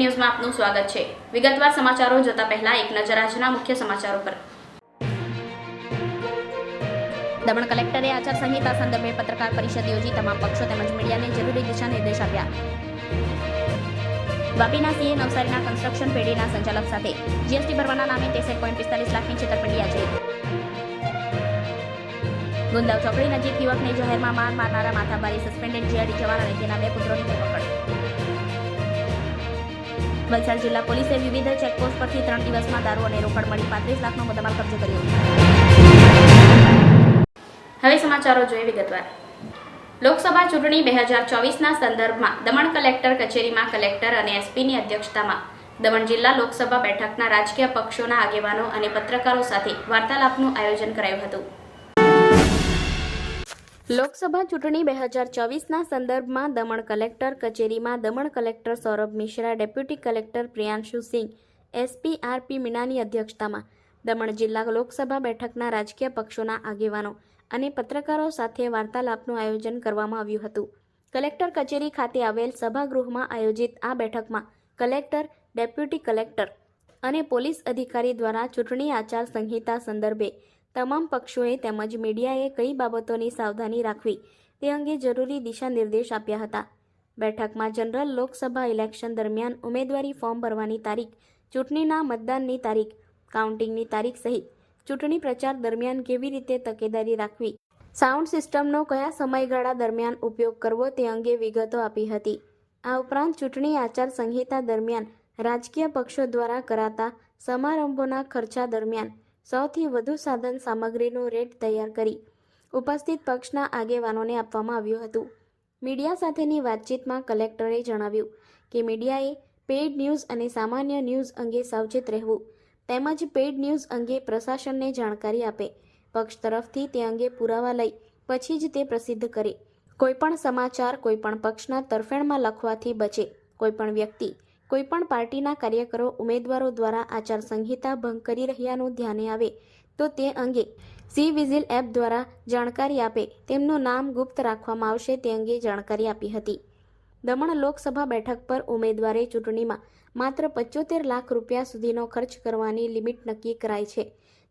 ન્યૂઝમાં આપનું સ્વાગત છે. વિગતવાર સમાચારો જોતા પહેલા એક નજર આજના મુખ્ય સમાચારો પર. દમણ કલેક્ટરે આચાર સંહિતા સંદર્ભે પત્રકાર પરિષદ યોજી તમામ પક્ષો તેમજ મીડિયાને જરૂરી દિશા નિર્દેશ આપ્યા. વાપીના સીએ નવસારીના કન્સ્ટ્રક્શન પેઢીના સંચાલક સાથે જીએસટી ભરવાના નામે ત્રેસઠ પોઈન્ટ પિસ્તાલીસ લાખની છેતરપિંડી છે ગુંદાવ ચોકડી નજીક યુવકને જાહેરમાં માર મારનારા માથાભારી સસ્પેન્ડેડ જીઆરડી જવાન અને તેના બે પુત્રોની ધરપકડ. વલસાડ જિલ્લા પોલીસે વિવિધ ચેકપોસ્ટ પરથી ત્રણ દિવસમાં દારૂ અને રોકડ મળી પાંત્રીસ લાખનો મુદ્દામાલ કબજે કર્યો. હવે સમાચારો જોઈએ વિગતવાર. લોકસભા ચૂંટણી બે હજાર ચોવીસના સંદર્ભમાં દમણ કલેક્ટર કચેરીમાં કલેક્ટર અને એસપીની અધ્યક્ષતામાં દમણ જિલ્લા લોકસભા બેઠકના રાજકીય પક્ષોના આગેવાનો અને પત્રકારો સાથે વાર્તાલાપનું આયોજન કરાયું હતું. લોકસભા ચૂંટણી બે હજાર ચોવીસના સંદર્ભમાં દમણ કલેક્ટર કચેરીમાં Daman collector Saurabh Mishra, deputy collector Priyanshu Singh, SP R P મીણાની અધ્યક્ષતામાં દમણ જિલ્લા લોકસભા બેઠકના રાજકીય પક્ષોના આગેવાનો અને પત્રકારો સાથે વાર્તાલાપનું આયોજન કરવામાં આવ્યું હતું. કલેક્ટર કચેરી ખાતે આવેલ સભાગૃહમાં આયોજિત આ બેઠકમાં કલેક્ટર, ડેપ્યુટી કલેક્ટર અને પોલીસ અધિકારી દ્વારા ચૂંટણી આચાર સંહિતા સંદર્ભે તમામ પક્ષોએ તેમજ મીડિયાએ કઈ બાબતોની સાવધાની રાખવી તે અંગે જરૂરી દિશા નિર્દેશ આપ્યા હતા. બેઠકમાં જનરલ લોકસભા ઇલેક્શન દરમિયાન ઉમેદવારી ફોર્મ ભરવાની તારીખ, ચૂંટણીના મતદાનની તારીખ, કાઉન્ટિંગની તારીખ સહિત ચૂંટણી પ્રચાર દરમિયાન કેવી રીતે તકેદારી રાખવી, સાઉન્ડ સિસ્ટમનો કયા સમયગાળા દરમિયાન ઉપયોગ કરવો તે અંગે વિગતો આપી હતી. આ ઉપરાંત ચૂંટણી આચાર સંહિતા દરમિયાન રાજકીય પક્ષો દ્વારા કરાતા સમારંભોના ખર્ચા દરમિયાન સૌથી વધુ સાધન સામગ્રીનું રેટ તૈયાર કરી ઉપસ્થિત પક્ષના આગેવાનોને આપવામાં આવ્યું હતું. મીડિયા સાથેની વાતચીતમાં કલેક્ટરે જણાવ્યું કે મીડિયાએ પેઇડ ન્યૂઝ અને સામાન્ય ન્યૂઝ અંગે સાવચેત રહેવું તેમજ પેઇડ ન્યૂઝ અંગે પ્રશાસનને જાણકારી આપે, પક્ષ તરફથી તે અંગે પુરાવા લઈ પછી જ તે પ્રસિદ્ધ કરે. કોઈપણ સમાચાર કોઈપણ પક્ષના તરફેણમાં લખવાથી બચે. કોઈપણ વ્યક્તિ કોઈપણ પાર્ટીના કાર્યકરો ઉમેદવારો દ્વારા આચારસંહિતા ભંગ કરી રહ્યાનું ધ્યાને આવે, તો તે અંગે સી વિઝિલ એપ દ્વારા જાણકારી આપે, તેમનું નામ ગુપ્ત રાખવામાં આવશે તે અંગે જાણકારી આપી હતી. દમણ લોકસભા બેઠક પર ઉમેદવારે ચૂંટણીમાં માત્ર પચોતેર લાખ રૂપિયા સુધીનો ખર્ચ કરવાની લિમિટ નક્કી કરાઈ છે,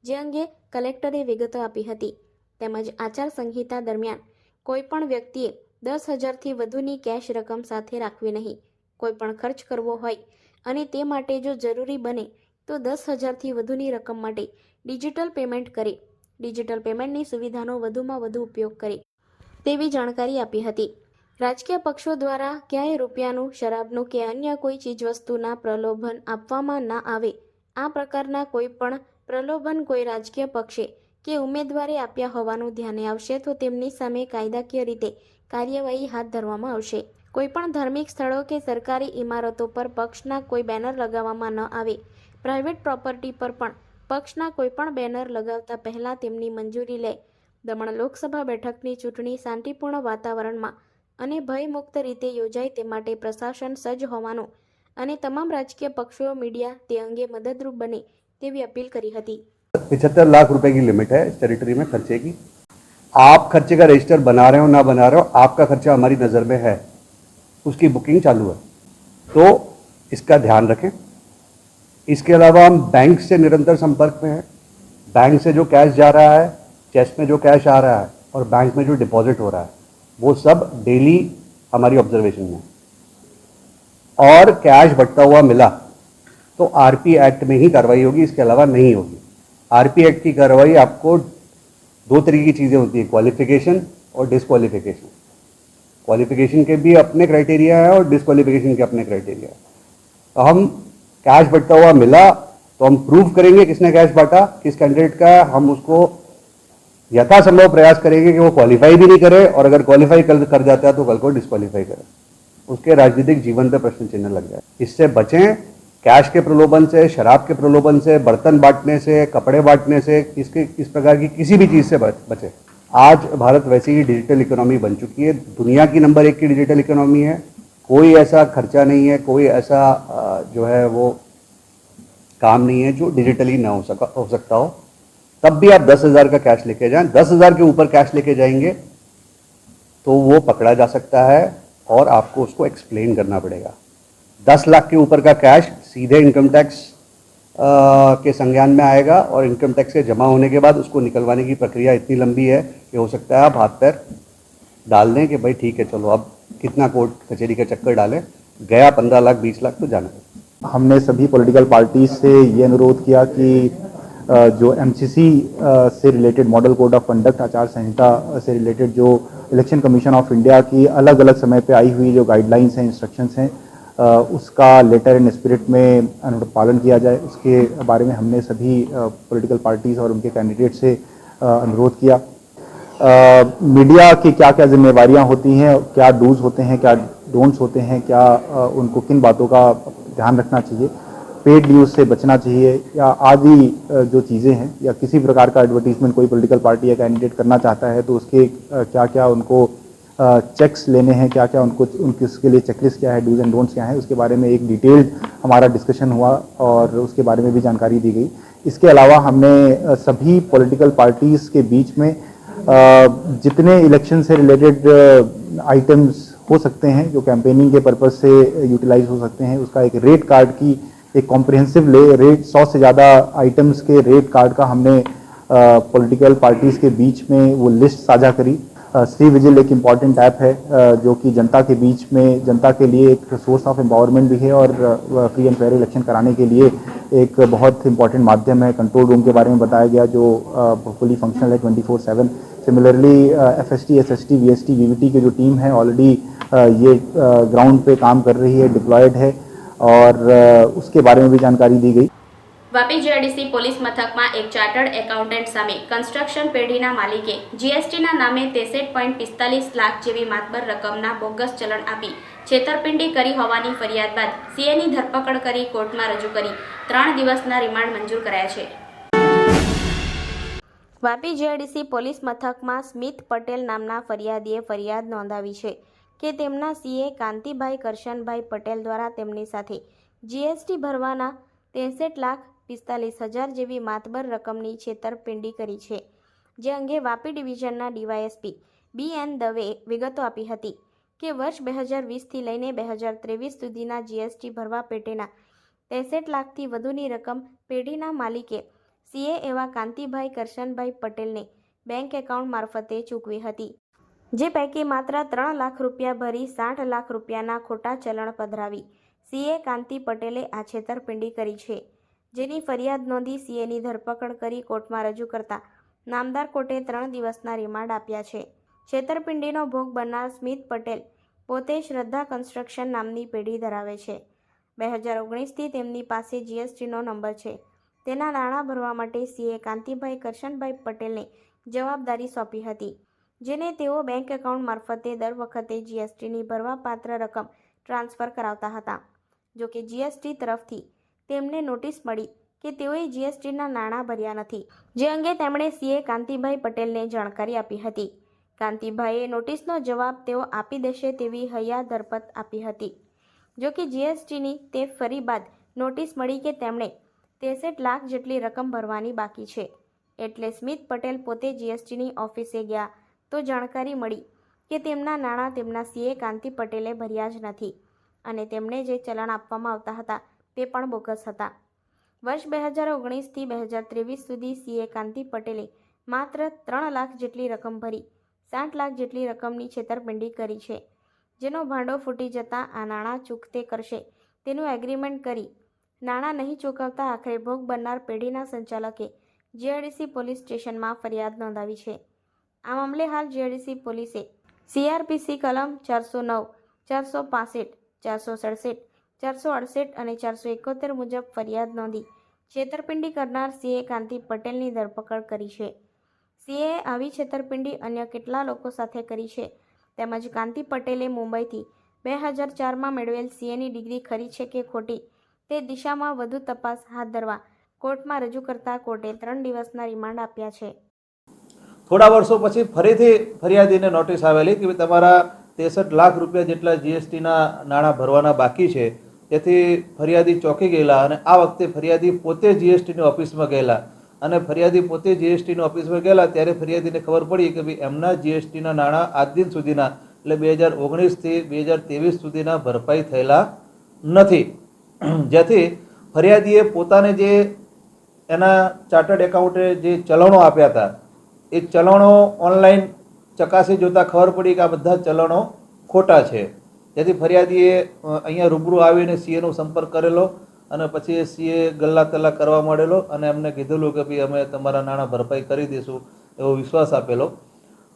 જે અંગે કલેક્ટરે વિગતો આપી હતી. તેમજ આચાર સંહિતા દરમિયાન કોઈપણ વ્યક્તિએ દસ હજારથી વધુની કેશ રકમ સાથે રાખવી નહીં. કોઈપણ ખર્ચ કરવો હોય અને તે માટે જો જરૂરી બને, તો દસ હજારથી વધુની રકમ માટે ડિજિટલ પેમેન્ટ કરે. ડિજિટલ પેમેન્ટની સુવિધાનો વધુમાં વધુ ઉપયોગ કરે, તેવી જાણકારી આપી હતી. રાજકીય પક્ષો દ્વારા ક્યાંય રૂપિયાનું, શરાબનું કે અન્ય કોઈ ચીજવસ્તુના પ્રલોભન આપવામાં ના આવે, આ પ્રકારના કોઈ પણ પ્રલોભન કોઈ રાજકીય પક્ષે કે ઉમેદવારે આપ્યા હોવાનું ધ્યાને આવશે તો તેમની સામે કાયદાકીય રીતે કાર્યવાહી હાથ ધરવામાં આવશે. કોઈપણ ધાર્મિક સ્થળો કે સરકારી ઇમારતો પર પક્ષના કોઈ બેનર લગાવવામાં ન આવે પ્રાઇવેટ પ્રોપર્ટી પર પણ પક્ષના કોઈપણ બેનર લગાવતા પહેલા તેમની મંજૂરી લે દમણ લોકસભા બેઠકની ચૂંટણી શાંતિપૂર્ણ વાતાવરણમાં અને ભયમુક્ત રીતે યોજાય તે માટે પ્રશાસન સજ્જ હોવાનું અને તમામ રાજકીય પક્ષો મીડિયા તે અંગે મદદરૂપ બને તેવી અપીલ કરી હતી पिछहत्तर लाख रुपए की लिमिट है इस टेरिटरी में खर्चे की आप खर्चे का रजिस्टर बना रहे हो ना बना रहे हो आपका खर्चा हमारी नज़र में है उसकी बुकिंग चालू है। तो इसका ध्यान रखें। इसके अलावा हम बैंक से निरंतर संपर्क में हैं। बैंक से जो कैश जा रहा है चेस्ट में जो कैश आ रहा है और बैंक में जो डिपॉजिट हो रहा है, वो सब डेली हमारी ऑब्जर्वेशन में और कैश बढ़ता हुआ मिला तो आरपी एक्ट में ही कार्रवाई होगी, इसके अलावा नहीं होगी। आरपी एक्ट की कार्रवाई आपको दो तरीके की चीज़ें होती है क्वालिफिकेशन और डिसक्वालिफिकेशन क्वालिफिकेशन के भी अपने क्राइटेरिया है और डिसक्वालिफिकेशन के अपने क्राइटेरिया है। तो हम कैश बटता हुआ मिला तो हम प्रूव करेंगे किसने कैश बांटा किस कैंडिडेट का है, हम उसको यथासंभव प्रयास करेंगे कि वो क्वालिफाई भी नहीं करे और अगर क्वालिफाई कर, कर जाता है तो कल को डिस्क्वालीफाई करे। उसके राजनीतिक जीवन पे प्रश्न चिन्ह लग जाए। इससे बचें कैश के प्रलोभन से शराब के प्रलोभन से बर्तन बांटने से कपड़े बांटने से इसके इस प्रकार की किसी भी चीज़ से बचें। आज भारत वैसे ही डिजिटल इकोनॉमी बन चुकी है। दुनिया की नंबर एक की डिजिटल इकोनॉमी है। कोई ऐसा खर्चा नहीं है, कोई ऐसा जो है वो काम नहीं है जो डिजिटली ना हो सका, हो सकता हो। तब भी आप दस हज़ार का कैश लेके जाएँ। दस हज़ार के ऊपर कैश लेके जाएँगे तो वो पकड़ा जा सकता है और आपको उसको एक्सप्लेन करना पड़ेगा। दस लाख के ऊपर का कैश सीधे इनकम टैक्स के संज्ञान में आएगा और इनकम टैक्स से जमा होने के बाद उसको निकलवाने की प्रक्रिया इतनी लंबी है कि हो सकता है आप हाथ पैर डाल दें कि भाई ठीक है, चलो अब कितना कोर्ट कचहरी का चक्कर डालें। गया पंद्रह लाख, बीस लाख तो जाना हमने सभी पॉलिटिकल पार्टी से ये अनुरोध किया कि जो एमसीसी से related model code of conduct आचार संहिता से रिलेटेड जो इलेक्शन कमीशन ऑफ़ इंडिया की अलग अलग समय पे आई हुई जो गाइडलाइंस हैं इंस्ट्रक्शंस हैं उसका लेटर एंड स्पिरिट में अनु- पालन किया जाए, उसके बारे में हमने सभी पॉलिटिकल पार्टीज़ और उनके कैंडिडेट से अनुरोध किया। मीडिया की क्या क्या जिम्मेवारियाँ होती हैं, क्या डूज होते हैं, क्या डोंट्स होते हैं, क्या उनको किन बातों का ध्यान रखना चाहिए पेड न्यूज़ से बचना चाहिए, या आदि जो चीज़ें हैं, या किसी प्रकार का एडवर्टीजमेंट कोई पॉलिटिकल पार्टी या कैंडिडेट करना चाहता है तो उसके क्या क्या उनको चेक्स लेने हैं क्या क्या उनको, उनके, उसके लिए चेकलिस्ट क्या है डूज एंड डोंट्स क्या है, उसके बारे में एक डिटेल्ड हमारा डिस्कशन हुआ और उसके बारे में भी जानकारी दी गई। इसके अलावा हमने सभी पॉलिटिकल पार्टीज़ के बीच में जितने इलेक्शन से रिलेटेड आइटम्स हो सकते हैं, जो कैंपेनिंग के पर्पज से यूटिलाइज हो सकते हैं, उसका एक रेट कार्ड की एक कॉम्प्रिहेंसिव ले रेट सौ से ज़्यादा आइटम्स के रेट कार्ड का हमने पॉलिटिकल पार्टीज़ के बीच में वो लिस्ट साझा करी। श्री विजिल एक इंपॉर्टेंट ऐप है जो कि जनता के बीच में, जनता के लिए एक सोर्स ऑफ़ एम्पावरमेंट भी है और फ्री एंड फेयर इलेक्शन कराने के लिए एक बहुत इंपॉर्टेंट माध्यम है। कंट्रोल रूम के बारे में बताया गया, जो फुली फंक्शनल है twenty four seven similarly F S T S S T V S T V V T की जो टीम है ऑलरेडी ये ग्राउंड पे काम कर रही है डिप्लॉयड है और उसके बारे में भी जानकारी दी गई। વાપી જીઆરડીસી પોલીસ મથકમાં એક ચાર્ટર્ડ એકાઉન્ટન્ટ સામે કન્સ્ટ્રક્શન પેઢીના માલિકે જીએસટીના નામે તેસઠ પોઈન્ટ પિસ્તાલીસ લાખ જેવી માતબર રકમના બોગસ ચલણ આપી છેતરપિંડી કરી હોવાની ફરિયાદ બાદ સીએની ધરપકડ કરી કોર્ટમાં રજૂ કરી. ત્રણ દિવસના રિમાન્ડ મંજૂર કરાયા છે. વાપી જીઆરડીસી પોલીસ મથકમાં સ્મિત પટેલ નામના ફરિયાદીએ ફરિયાદ નોંધાવી છે કે તેમના સીએ કાંતિભાઈ કરશનભાઈ પટેલ દ્વારા તેમની સાથે જીએસટી ભરવાના ત્રેસઠ લાખ પિસ્તાલીસ હજાર જેવી માતબર રકમની છેતરપિંડી કરી છે, જે અંગે વાપી ડિવિઝનના ડીવાયએસપી બી એન દવે વિગતો આપી હતી કે વર્ષ બે હજાર વીસથી લઈને બે હજાર ત્રેવીસ સુધીના જીએસટી ભરવા પેટેના ત્રેસઠ લાખથી વધુની રકમ પેઢીના માલિકે સીએ એવા કાંતિભાઈ કરશનભાઈ પટેલને બેંક એકાઉન્ટ મારફતે ચૂકવી હતી, જે પૈકી માત્ર ત્રણ લાખ રૂપિયા ભરી સાઠ લાખ રૂપિયાના ખોટા ચલણ પધરાવી સીએ કાંતિ પટેલે આ છેતરપિંડી કરી છે. જેની ફરિયાદ નોંધી સીએની ધરપકડ કરી કોર્ટમાં રજૂ કરતા નામદાર કોર્ટે ત્રણ દિવસના રિમાન્ડ આપ્યા છે. છેતરપિંડીનો ભોગ બનનાર સ્મિત પટેલ પોતે શ્રદ્ધા કન્સ્ટ્રક્શન નામની પેઢી ધરાવે છે. બે હજાર ઓગણીસથી તેમની પાસે જીએસટીનો નંબર છે. તેના નાણાં ભરવા માટે સીએ કાંતિભાઈ કરશનભાઈ પટેલને જવાબદારી સોંપી હતી, જેને તેઓ બેંક એકાઉન્ટ મારફતે દર વખતે જીએસટીની ભરવાપાત્ર રકમ ટ્રાન્સફર કરાવતા હતા. જો કે જીએસટી તરફથી તેમને નોટિસ મળી કે તેઓએ જીએસટીના નાણાં ભર્યા નથી, જે અંગે તેમણે સીએ કાંતિભાઈ પટેલને જાણકારી આપી હતી. કાંતિભાઈએ નોટિસનો જવાબ તેઓ આપી દેશે તેવી હૈયા ધરપત આપી હતી. જો કે જીએસટીની તે ફરી બાદ નોટિસ મળી કે તેમણે ત્રેસઠ લાખ જેટલી રકમ ભરવાની બાકી છે. એટલે સ્મિત પટેલ પોતે જીએસટીની ઓફિસે ગયા તો જાણકારી મળી કે તેમના નાણાં તેમના સીએ કાંતિ પટેલે ભર્યા જ નથી અને તેમને જે ચલણ આપવામાં આવતા હતા તે પણ બોગસ હતા. વર્ષ બે હજાર ઓગણીસથી બે હજાર ત્રેવીસ સુધી સીએ કાંતિ પટેલે માત્ર ત્રણ લાખ જેટલી રકમ ભરી સાઠ લાખ જેટલી રકમની છેતરપિંડી કરી છે. જેનો ભાંડો ફૂટી જતાં આ નાણાં ચૂકતે કરશે તેનું એગ્રીમેન્ટ કરી નાણાં નહીં ચૂકવતા આખરે ભોગ બનનાર પેઢીના સંચાલકે જીઆરડીસી પોલીસ સ્ટેશનમાં ફરિયાદ નોંધાવી છે. આ મામલે હાલ જીઆરડીસી પોલીસે સીઆરપીસી કલમ ચારસો નવ, ચારસો પાસઠ, ચારસો સડસઠ ચારસો અડસઠ અને ચારસો એકોતેર મુજબ ફરિયાદ નોંધી છેતરપિંડી કરનાર સીએ કાંતિ પટેલની ધરપકડ કરી છે. સીએ આવી છેતરપિંડી અન્ય કેટલા લોકો સાથે કરી છે? તેમજ કાંતિ પટેલે મુંબઈથી બે હજાર ચારમાં મેળવેલ સીએની ડિગ્રી ખરી છે કે ખોટી? તે દિશામાં વધુ તપાસ હાથ ધરવા કોર્ટમાં રજૂ કરતા કોર્ટે ત્રણ દિવસના રિમાન્ડ આપ્યા છે. થોડા વર્ષો પછી ફરીથી ફરિયાદીને નોટિસ આવેલી કે તમારા ત્રેસઠ લાખ રૂપિયા જેટલા જીએસટીના નાણાં ભરવાના બાકી છે તેથી ફરિયાદી ચોંકી ગયેલા અને આ વખતે ફરિયાદી પોતે જીએસટીની ઓફિસમાં ગયેલા. અને ફરિયાદી પોતે જીએસટીની ઓફિસમાં ગયેલા ત્યારે ફરિયાદીને ખબર પડી કે ભાઈ એમના જીએસટીના નાણાં આજ દિન સુધીના, એટલે બે હજાર ઓગણીસથી બે હજાર ત્રેવીસ સુધીના ભરપાઈ થયેલા નથી. જેથી ફરિયાદીએ પોતાને જે એના ચાર્ટર્ડ એકાઉન્ટે જે ચલણો આપ્યા હતા, એ ચલણો ઓનલાઈન ચકાસી જોતાં ખબર પડી કે આ બધા ચલણો ખોટા છે. જેથી ફરિયાદીએ અહીંયા રૂબરૂ આવીને સીએનો સંપર્ક કરેલો અને પછી એ સીએ ગલ્લા તલ્લા કરવા માંડેલો અને એમને કીધેલું કે ભાઈ અમે તમારા નાણાં ભરપાઈ કરી દઈશું એવો વિશ્વાસ આપેલો.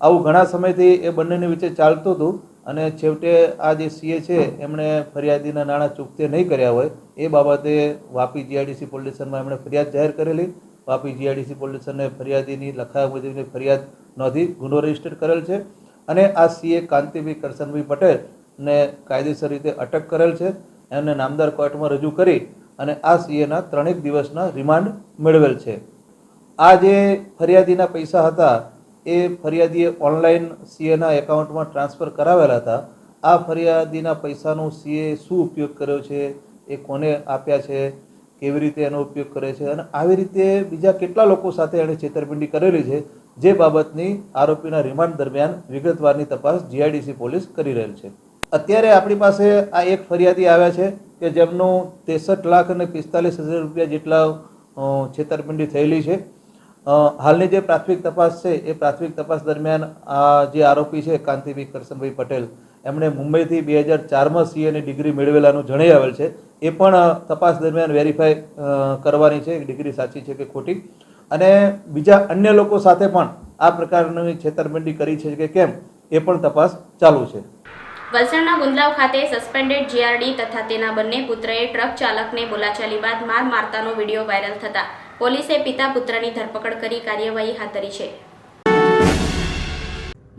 આવું ઘણા સમયથી એ બંનેની વચ્ચે ચાલતું હતું અને છેવટે આ જે સીએ છે એમણે ફરિયાદીના નાણાં ચૂકતે નહીં કર્યા હોય એ બાબતે વાપી જીઆઈડીસી પોલીસ એમણે ફરિયાદ જાહેર કરેલી. વાપી જીઆઈડીસી પોલીસ સ્ટેશને ફરિયાદીની લખાયા ફરિયાદ નોંધી ગુનો રજિસ્ટર કરેલ છે અને આ સીએ કાંતિભાઈ કરશનભાઈ પટેલને કાયદેસર રીતે અટક કરેલ છે. એમને નામદાર કોર્ટમાં રજૂ કરી અને આ સીએના ત્રણેક દિવસના રિમાન્ડ મેળવેલ છે. આ જે ફરિયાદીના પૈસા હતા, એ ફરિયાદીએ ઓનલાઈન સીએના એકાઉન્ટમાં ટ્રાન્સફર કરાવેલા હતા. આ ફરિયાદીના પૈસાનો સીએ શું ઉપયોગ કર્યો છે, એ કોને આપ્યા છે, કેવી રીતે એનો ઉપયોગ કરે છે અને આવી રીતે બીજા કેટલા લોકો સાથે એણે છેતરપિંડી કરેલી છે, જે બાબતની આરોપીના રિમાન્ડ દરમિયાન વિગતવારની તપાસ જીઆઈડીસી પોલીસ કરી રહેલ છે. અત્યારે આપણી પાસે આ એક ફરિયાદી આવ્યા છે કે જેમનું ત્રેસઠ લાખ અને પિસ્તાલીસ હજાર રૂપિયા જેટલા છેતરપિંડી થયેલી છે. હાલની જે પ્રાથમિક તપાસ છે, એ પ્રાથમિક તપાસ દરમિયાન આ જે આરોપી છે કાંતિભાઈ કરશનભાઈ પટેલ, એમણે મુંબઈથી બે હજાર ચારમાં સીએની ડિગ્રી મેળવેલાનું જણાઈ આવેલ છે. એ પણ તપાસ દરમિયાન વેરીફાઈ કરવાની છે ડિગ્રી સાચી છે કે ખોટી. અને બીજા અન્ય લોકો સાથે પણ આ પ્રકારની છેતરપિંડી કરી છે કે કેમ, એ પણ તપાસ ચાલુ છે. વલસાડના ગુંદલાવ ખાતે સસ્પેન્ડેડ જીઆરડી તથા તેના બંને પુત્રએ ટ્રક ચાલકને બોલાચાલી બાદ માર મારતાનો વીડિયો વાયરલ થતા પોલીસે પિતા પુત્રની ધરપકડ કરી કાર્યવાહી હાથ ધરી છે.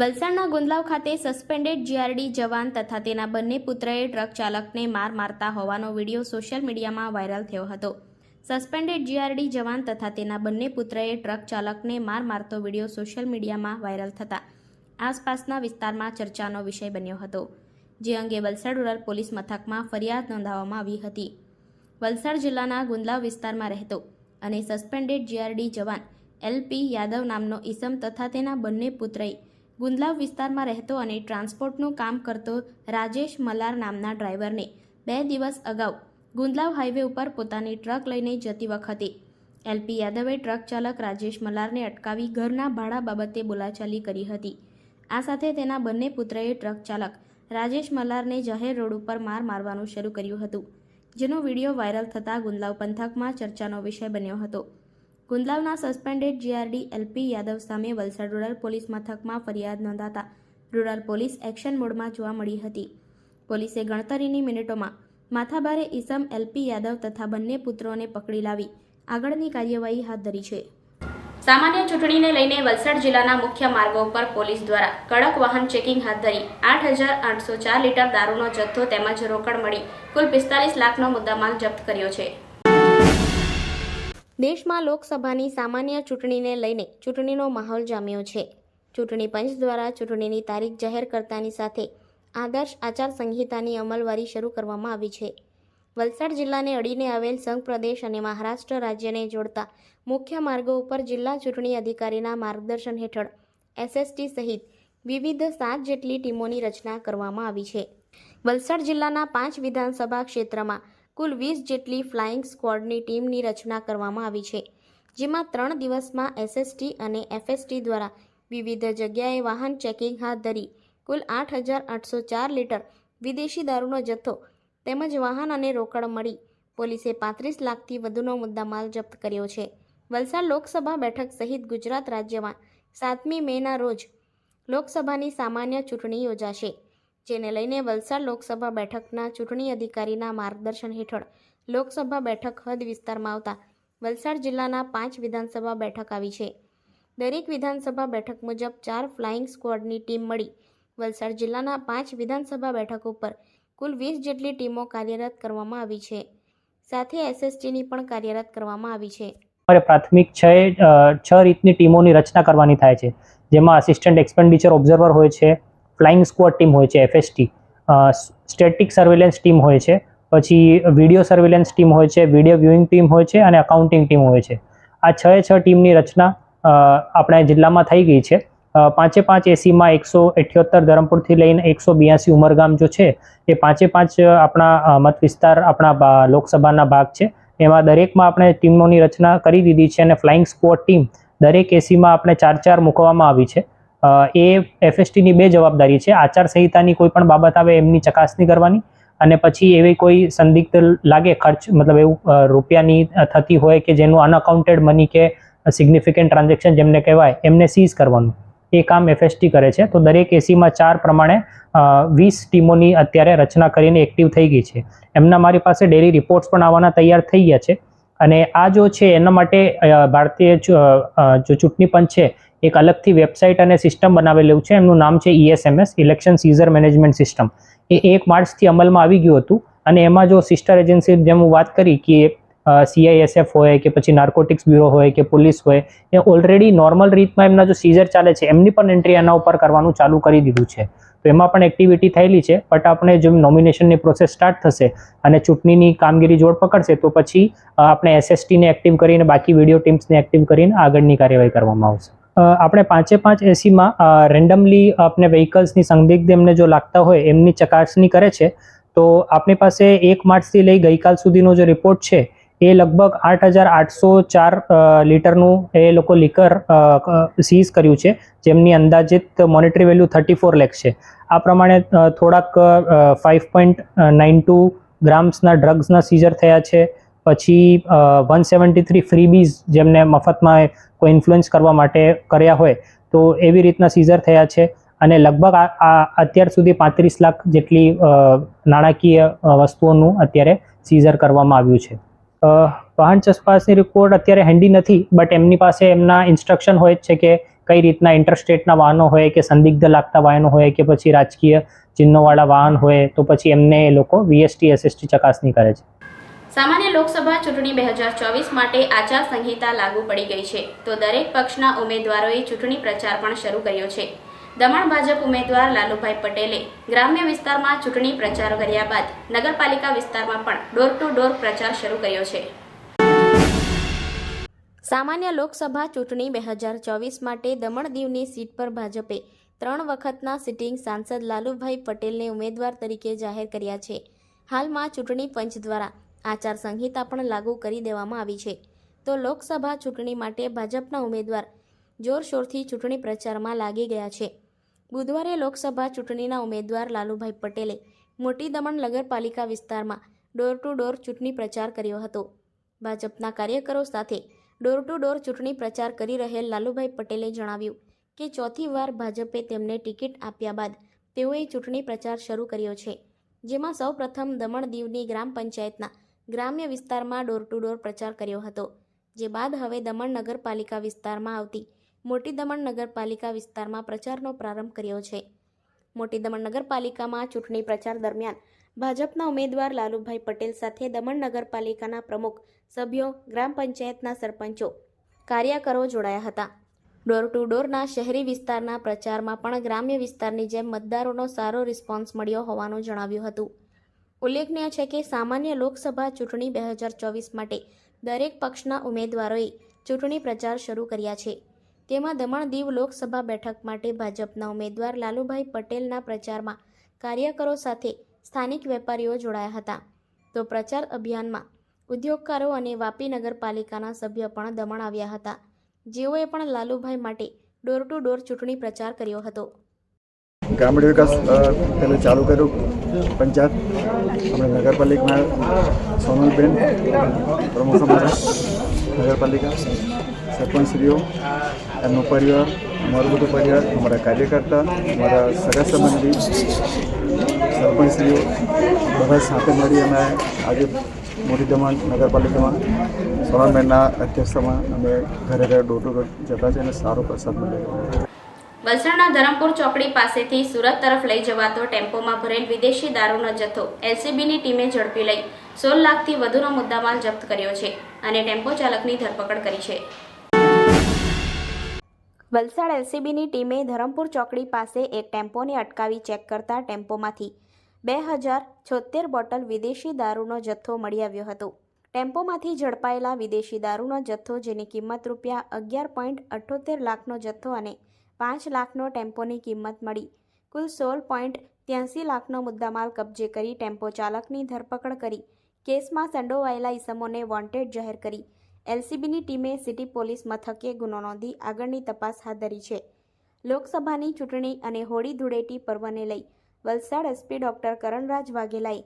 વલસાડના ગુંદલાવ ખાતે સસ્પેન્ડેડ જીઆરડી જવાન તથા તેના બંને પુત્રએ ટ્રક ચાલકને માર મારતા હોવાનો વીડિયો સોશિયલ મીડિયામાં વાયરલ થયો હતો. સસ્પેન્ડેડ જીઆરડી જવાન તથા તેના બંને પુત્રએ ટ્રક ચાલકને માર મારતો વીડિયો સોશિયલ મીડિયામાં વાયરલ થતા. આસપાસના વિસ્તારમાં ચર્ચાનો વિષય બન્યો હતો. જે અંગે વલસાડ રૂરલ પોલીસ મથકમાં ફરિયાદ નોંધાવવામાં આવી હતી. વલસાડ જિલ્લાના ગુંદલાવ વિસ્તારમાં રહેતો અને સસ્પેન્ડેડ જીઆરડી જવાન એલપી યાદવ નામનો ઈસમ તથા તેના બંને પુત્રએ ગુંદલાવ વિસ્તારમાં રહેતો અને ટ્રાન્સપોર્ટનું કામ કરતો રાજેશ મલાર નામના ડ્રાઈવરને બે દિવસ અગાઉ ગુંદલાવ હાઈવે ઉપર પોતાની ટ્રક લઈને જતી વખતે એલપી યાદવે ટ્રક ચાલક રાજેશ મલારને અટકાવી ઘરના ભાડા બાબતે બોલાચાલી કરી હતી. આ સાથે તેના બંને પુત્રએ ટ્રક ચાલક રાજેશ મલારને જાહેર રોડ ઉપર માર મારવાનું શરૂ કર્યું હતું, જેનો વીડિયો વાયરલ થતાં ગુંદલાવ પંથકમાં ચર્ચાનો વિષય બન્યો હતો. ગુંદલાવના સસ્પેન્ડેડ જીઆરડી એલપી યાદવ સામે વલસાડ રૂરલ પોલીસ મથકમાં ફરિયાદ નોંધાતા રૂરલ પોલીસ એક્શન મોડમાં જોવા મળી હતી. પોલીસે ગણતરીની મિનિટોમાં માથાભારે ઈસમ એલપી યાદવ તથા બંને પુત્રોને પકડી લાવી આગળની કાર્યવાહી હાથ ધરી છે. સામાન્ય ચૂંટણીને લઈને વલસાડ જિલ્લાના મુખ્ય માર્ગો ઉપર પોલીસ દ્વારા કડક વાહન ચેકિંગ હાથ ધરી આઠ હજાર આઠસો ચાર લીટર દારૂનો જથ્થો તેમજ રોકડ મળી કુલ પિસ્તાલીસ લાખનો મુદ્દામાલ જપ્ત કર્યો છે. દેશમાં લોકસભાની સામાન્ય ચૂંટણીને લઈને ચૂંટણીનો માહોલ જામ્યો છે. ચૂંટણી પંચ દ્વારા ચૂંટણીની તારીખ જાહેર કરતાની સાથે આદર્શ આચાર સંહિતાની અમલવારી શરૂ કરવામાં આવી છે. વલસાડ જિલ્લાને અડીને આવેલ સંઘ પ્રદેશ અને મહારાષ્ટ્ર રાજ્યને જોડતા મુખ્ય માર્ગો ઉપર જિલ્લા ચૂંટણી અધિકારીના માર્ગદર્શન હેઠળ એસએસટી સહિત વિવિધ સાત જેટલી ટીમોની રચના કરવામાં આવી છે. વલસાડ જિલ્લાના પાંચ વિધાનસભા ક્ષેત્રમાં કુલ વીસ જેટલી ફ્લાઇંગ સ્ક્વોડની ટીમની રચના કરવામાં આવી છે, જેમાં ત્રણ દિવસમાં એસએસટી અને એફએસટી દ્વારા વિવિધ જગ્યાએ વાહન ચેકિંગ હાથ ધરી કુલ આઠ હજાર આઠસો ચાર લીટર વિદેશી દારૂનો જથ્થો તેમજ વાહન અને રોકડ મળી. પોલીસે પાંત્રીસ લાખથી વધુનો મુદ્દામાલ જપ્ત કર્યો છે. વલસાડ લોકસભા બેઠક સહિત ગુજરાત રાજ્યમાં સાતમી મેના રોજ લોકસભાની સામાન્ય ચૂંટણી યોજાશે, જેને લઈને વલસાડ લોકસભા બેઠકના ચૂંટણી અધિકારીના માર્ગદર્શન હેઠળ લોકસભા બેઠક હદ વિસ્તારમાં આવતા વલસાડ જિલ્લાના પાંચ વિધાનસભા બેઠક આવી છે. દરેક વિધાનસભા બેઠક મુજબ ચાર ફ્લાઇંગ સ્ક્વોડની ટીમ મળી વલસાડ જિલ્લાના પાંચ વિધાનસભા બેઠકો પર કુલ વીસ જેટલી ટીમો કાર્યરત કરવામાં આવી છે. સાથે એસએસટીની પણ કાર્યરત કરવામાં આવી છે. અમારે પ્રાથમિક છ છ રીતની ટીમોની રચના કરવાની થાય છે. જેમાં અસિસ્ટન્ટ એક્સપેન્ડિચર ઓબ્ઝર્વર હોય છે ફ્લાઇંગ સ્ક્વોડ ટીમ હોય છે એફએસટી સ્ટેટિક સર્વેલન્સ ટીમ હોય છે, પછી વીડિયો સર્વેલન્સ ટીમ હોય છે વીડિયો વ્યુઇંગ ટીમ હોય છે અને અકાઉન્ટિંગ ટીમ હોય છે. આ છ છ ટીમની રચના આપણા જિલ્લામાં થઈ ગઈ છે. પાંચે પાંચ એસીમાં એકસો અઠ્યોતર ધરમપુરથી લઈને એકસો બ્યાસી ઉમરગામ જો છે, એ પાંચે પાંચ આપણા મત વિસ્તાર આપણા લોકસભાના ભાગ છે. એમાં દરેકમાં આપણે ટીમોની રચના કરી દીધી છે અને ફ્લાઇંગ સ્ક્વોડ ટીમ દરેક એસીમાં આપણે ચાર ચાર મૂકવામાં આવી છે. એ એફએસટીની બે જવાબદારી છે. આચારસંહિતાની કોઈ પણ બાબત આવે એમની ચકાસણી કરવાની અને પછી એવી કોઈ સંદિગ્ધ લાગે ખર્ચ, મતલબ એવું રૂપિયાની થતી હોય કે જેનું અનઅકાઉન્ટેડ મની કે સિગ્નિફિકન્ટ ટ્રાન્ઝેક્શન જેમને કહેવાય એમને સીઝ કરવાનું. એ કામ એફએસટી કરે છે. તો દરેક એસીમાં ચાર પ્રમાણે વીસ ટીમોની અત્યારે રચના કરીને એક્ટિવ થઈ ગઈ છે. એમના મારી પાસે ડેલી રિપોર્ટ્સ પણ આવવાના તૈયાર થઈ ગયા છે. અને આ જો છે, એના માટે ભારતીય જો ચૂંટણી પંચ છે, એક અલગથી વેબસાઇટ અને સિસ્ટમ બનાવેલું છે. એમનું નામ છે ESMS election seizure management system એ એક માર્ચથી અમલમાં આવી ગયું હતું. અને એમાં જો સિસ્ટર એજન્સી જેમ હું વાત કરી કે સીઆઈએસએફ હોય કે પછી નાર્કોટિક્સ બ્યુરો હોય કે પોલીસ હોય, એ ઓલરેડી નોર્મલ રીતમાં એમના જો સીઝર ચાલે છે, એમની પણ એન્ટ્રી એના ઉપર કરવાનું ચાલુ કરી દીધું છે. તો એમાં પણ એક્ટિવિટી થયેલી છે બટ આપણે જેમ નોમિનેશનની પ્રોસેસ સ્ટાર્ટ થશે અને ચૂંટણીની કામગીરી જોડ પકડશે, તો પછી આપણે એસએસટીને એક્ટિવ કરીને, બાકી વીડિયો ટીમ્સને એક્ટિવ કરીને આગળની કાર્યવાહી કરવામાં આવશે. આપણે પાંચે પાંચ એસીમાં રેન્ડમલી આપણે વ્હીકલ્સની સંદિગ્ધ એમને જો લાગતા હોય, એમની ચકાસણી કરે છે, તો આપણી પાસે એક માર્ચથી લઈ ગઈકાલ સુધીનો જે રિપોર્ટ છે એ લગભગ આઠ હજાર આઠસો ચાર લીટરનું એ લોકો લીકર સીઝ કર્યું છે, જેમની અંદાજિત મોનિટરી વેલ્યુ થર્ટી ફોર લેખ છે. આ પ્રમાણે થોડાક ફાઇવ પોઈન્ટ નાઇન ટુ ગ્રામ્સના ડ્રગ્સના સીઝર થયા છે. પછી વન સેવન્ટી થ્રી ફ્રીબીઝ જેમને મફતમાં કોઈ ઇન્ફ્લુઅન્સ કરવા માટે કર્યા હોય, તો એવી રીતના સીઝર થયા છે. અને લગભગ આ અત્યાર સુધી પાંત્રીસ લાખ જેટલી નાણાકીય વસ્તુઓનું અત્યારે સીઝર કરવામાં આવ્યું છે. વાહન ચસ્પાસની રિપોર્ટ અત્યારે હેન્ડી નથી બટ એમની પાસે એમના ઇન્સ્ટ્રક્શન હોય જ છે કે કઈ રીતના ઇન્ટરસ્ટેટના વાહનો હોય, કે સંદિગ્ધ લાગતા વાહનો હોય, કે પછી રાજકીય ચિહ્નોવાળા વાહન હોય, તો પછી એમને એ લોકો વીએસટી એસએસટી ચકાસણી કરે છે. સામાન્ય લોકસભા ચૂંટણી બે હજાર ચોવીસ માટે આચાર સંહિતા લાગુ પડી ગઈ છે. તો દરેક પક્ષના ઉમેદવારોએ ચૂંટણી પ્રચાર પણ શરૂ કર્યો છે. દમણ ભાજપ ઉમેદવાર લાલુભાઈ પટેલે ગ્રામ્ય વિસ્તારમાં ચૂંટણી પ્રચાર કર્યા બાદ નગરપાલિકા વિસ્તારમાં પણ ડોર ટુ ડોર પ્રચાર શરૂ કર્યો છે. સામાન્ય લોકસભા ચૂંટણી બે હજાર ચોવીસ માટે દમણ દીવની સીટ પર ભાજપે ત્રણ વખતના સિટિંગ સાંસદ લાલુભાઈ પટેલને ઉમેદવાર તરીકે જાહેર કર્યા છે. હાલમાં ચૂંટણી પંચ દ્વારા આચાર સંહિતા પણ લાગુ કરી દેવામાં આવી છે. તો લોકસભા ચૂંટણી માટે ભાજપના ઉમેદવાર જોરશોરથી ચૂંટણી પ્રચારમાં લાગી ગયા છે. બુધવારે લોકસભા ચૂંટણીના ઉમેદવાર લાલુભાઈ પટેલે મોટી દમણ નગરપાલિકા વિસ્તારમાં ડોર ટુ ડોર ચૂંટણી પ્રચાર કર્યો હતો. ભાજપના કાર્યકરો સાથે ડોર ટુ ડોર ચૂંટણી પ્રચાર કરી રહેલ લાલુભાઈ પટેલે જણાવ્યું કે ચોથી વાર ભાજપે તેમને ટિકિટ આપ્યા બાદ તેઓએ ચૂંટણી પ્રચાર શરૂ કર્યો છે, જેમાં સૌપ્રથમ દમણ દીવની ગ્રામ પંચાયતના ગ્રામ્ય વિસ્તારમાં ડોર ટુ ડોર પ્રચાર કર્યો હતો, જે બાદ હવે દમણ નગરપાલિકા વિસ્તારમાં આવતી મોટી દમણ નગરપાલિકા વિસ્તારમાં પ્રચારનો પ્રારંભ કર્યો છે. મોટી દમણ નગરપાલિકામાં ચૂંટણી પ્રચાર દરમિયાન ભાજપના ઉમેદવાર લાલુભાઈ પટેલ સાથે દમણ નગરપાલિકાના પ્રમુખ સભ્યો, ગ્રામ પંચાયતના સરપંચો કાર્યકરો જોડાયા હતા. ડોર ટુ ડોરના શહેરી વિસ્તારના પ્રચારમાં પણ ગ્રામ્ય વિસ્તારની જેમ મતદારોનો સારો રિસ્પોન્સ મળ્યો હોવાનું જણાવ્યું હતું. ઉલ્લેખનીય છે કે સામાન્ય લોકસભા ચૂંટણી બે હજાર ચોવીસ માટે દરેક પક્ષના ઉમેદવારોએ ચૂંટણી પ્રચાર શરૂ કર્યા છે. તેમાં દમણ દીવ લોકસભા બેઠક માટે ભાજપના ઉમેદવાર લાલુભાઈ પટેલના પ્રચારમાં કાર્યકરો સાથે સ્થાનિક વેપારીઓ જોડાયા હતા. તો પ્રચાર અભિયાનમાં ઉદ્યોગકારો અને વાપી નગરપાલિકાના સભ્ય પણ દમણ આવ્યા હતા. જેઓએ પણ લાલુભાઈ માટે ડોર ટુ ડોર ચૂંટણી પ્રચાર કર્યો હતો. ગ્રામીણ વિકાસ પહેલાં ચાલુ કર્યું. પંચાયત, આપણે નગરપાલિકામાં સોનલબેન, પ્રમુખ નગરપાલિકા. સરપંચશ્રીઓ, એમનો પરિવાર, અમારો બધો પરિવાર, અમારા કાર્યકર્તા, અમારા સગા સંબંધી, સરપંચશ્રીઓ, બધા સાથે મળી અમે આજે મોટી દમણ નગરપાલિકામાં સોનલબેનના અધ્યક્ષમાં અમે ઘરે ઘરે ડોર ટુ ડોર જતા છે અને સારો પ્રસાદ મળ્યો વલસાડના ધરમપુર ચોકડી પાસેથી સુરત તરફ લઈ જવાતો ટેમ્પોમાં ભરેલ વિદેશી દારૂનો જથ્થો એલસીબીની ટીમે ઝડપી લઈ સોળ લાખથી વધુનો મુદ્દામાલ જપ્ત કર્યો છે અને ટેમ્પો ચાલકની ધરપકડ કરી છે. વલસાડ એલસીબીની ટીમે ધરમપુર ચોકડી પાસે એક ટેમ્પોને અટકાવી ચેક કરતા ટેમ્પોમાંથી બે હજાર છોતેર બોટલ વિદેશી દારૂનો જથ્થો મળી આવ્યો હતો. ટેમ્પોમાંથી ઝડપાયેલા વિદેશી દારૂનો જથ્થો જેની કિંમત રૂપિયા અગિયાર પોઈન્ટ અઠ્ઠોતેર લાખનો જથ્થો અને પાંચ લાખનો ટેમ્પોની કિંમત મળી. કુલ સોળ પોઈન્ટ ત્યાંસી લાખનો મુદ્દામાલ કબજે કરી ટેમ્પો ચાલકની ધરપકડ કરી. કેસમાં સંડોવાયેલા ઇસમોને વોન્ટેડ જાહેર કરી. એલસીબીની ટીમે સિટી પોલીસ મથકે ગુનો નોંધી આગળની તપાસ હાથ ધરી છે. લોકસભાની ચૂંટણી અને હોળી ધૂળેટી પર્વને લઈ વલસાડ એસપી ડોક્ટર કરણરાજ વાઘેલાએ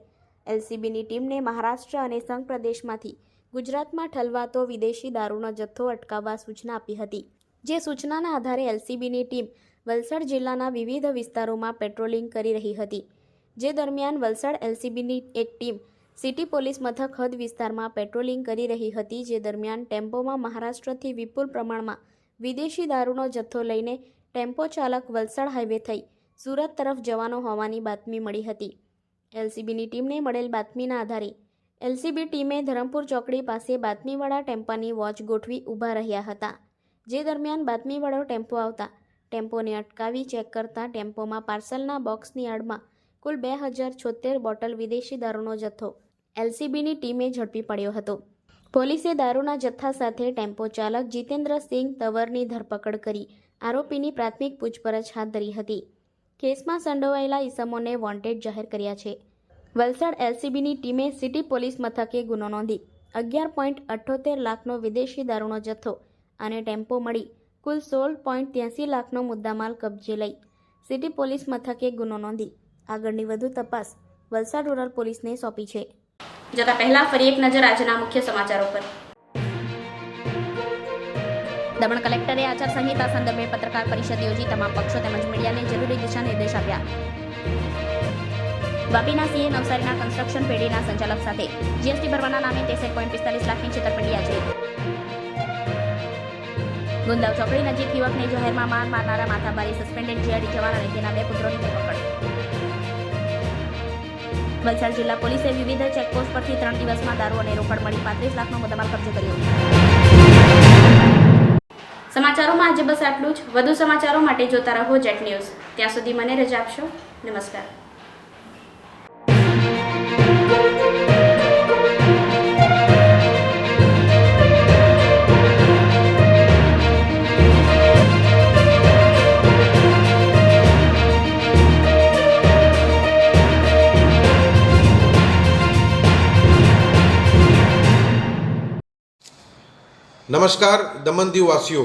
એલસીબીની ટીમને મહારાષ્ટ્ર અને સંઘ પ્રદેશમાંથી ગુજરાતમાં ઠલવાતો વિદેશી દારૂનો જથ્થો અટકાવવા સૂચના આપી હતી. જે સૂચનાના આધારે એલસીબીની ટીમ વલસાડ જિલ્લાના વિવિધ વિસ્તારોમાં પેટ્રોલિંગ કરી રહી હતી. જે દરમિયાન વલસાડ એલસીબીની એક ટીમ સિટી પોલીસ મથક હદ વિસ્તારમાં પેટ્રોલિંગ કરી રહી હતી, જે દરમિયાન ટેમ્પોમાં મહારાષ્ટ્રથી વિપુલ પ્રમાણમાં વિદેશી દારૂનો જથ્થો લઈને ટેમ્પો ચાલક વલસાડ હાઈવે થઈ સુરત તરફ જવાનો હોવાની બાતમી મળી હતી. એલસીબીની ટીમને મળેલ બાતમીના આધારે એલસીબી ટીમે ધરમપુર ચોકડી પાસે બાતમીવાળા ટેમ્પાની વોચ ગોઠવી ઊભા રહ્યા હતા, જે દરમિયાન બાતમીવાળો ટેમ્પો આવતા ટેમ્પોને અટકાવી ચેક કરતા ટેમ્પોમાં પાર્સલના બોક્સની આડમાં કુલ બે હજાર છોતેર બોટલ વિદેશી દારૂનો જથ્થો એલસીબીની ટીમે ઝડપી પડ્યો હતો. પોલીસે દારૂના જથ્થા સાથે ટેમ્પો ચાલક જીતેન્દ્રસિંહ તવરની ધરપકડ કરી આરોપીની પ્રાથમિક પૂછપરછ હાથ ધરી હતી. કેસમાં સંડોવાયેલા ઈસમોને વોન્ટેડ જાહેર કર્યા છે. વલસાડ એલસીબીની ટીમે સિટી પોલીસ મથકે ગુનો નોંધી અગિયાર પોઈન્ટ અઠ્ઠોતેર લાખનો વિદેશી દારૂનો જથ્થો અને ટેમ્પો મળી કુલ સોળ પોઈન્ટ ત્યાંસી લાખનો મુદ્દામાલ કબજે લઈ સિટી પોલીસ મથકે ગુનો નોંધી આગળની વધુ તપાસ વલસાડ રૂરલ પોલીસને સોંપી છે. જતા પહેલા ફરી એક નજર આજના મુખ્ય સમાચારો પર. દમણ કલેક્ટરે આચાર સંહિતા સંદર્ભે પત્રકાર પરિષદ યોજી તમામ પક્ષો તેમજ મીડિયાને જરૂરી દિશા નિર્દેશ આપ્યા. વાપીના સીએ નવસારીના કન્સ્ટ્રક્શન પેઢીના સંચાલક સાથે જીએસટી ભરવાના નામે ત્રેસઠ પોઈન્ટ પિસ્તાલીસ લાખની છેતરપિંડી આજે. ગુંદાવ ચોકડી નજીક યુવકને જાહેરમાં માર મારનારા માથાબારી સસ્પેન્ડેડ જીઆરડી જવાન અને તેના બે પુત્રોની ધરપકડ. વલસાડ જિલ્લા પોલીસે વિવિધ ચેકપોસ્ટ પરથી ત્રણ દિવસમાં દારૂ અને રોકડ મળી પાંત્રીસ લાખનો મુદ્દામાલ કબજે કર્યો. સમાચારોમાં આજે બસ આટલું જ. વધુ સમાચારો માટે જોતા રહો જેટ ન્યૂઝ. ત્યાં સુધી મને રજા આપશો. નમસ્કાર. નમસ્કાર દમણ દીવવાસીઓ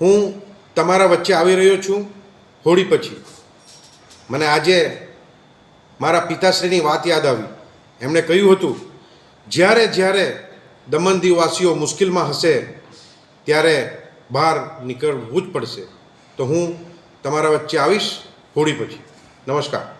હું તમારા વચ્ચે આવી રહ્યો છું હોળી પછી. મને આજે મારા પિતાશ્રીની વાત યાદ આવી. એમણે કહ્યું હતું, જ્યારે જ્યારે દમણ દીવવાસીઓ મુશ્કેલમાં હશે, ત્યારે બહાર નીકળવું જ પડશે. તો હું તમારા વચ્ચે આવીશ હોળી પછી. નમસ્કાર.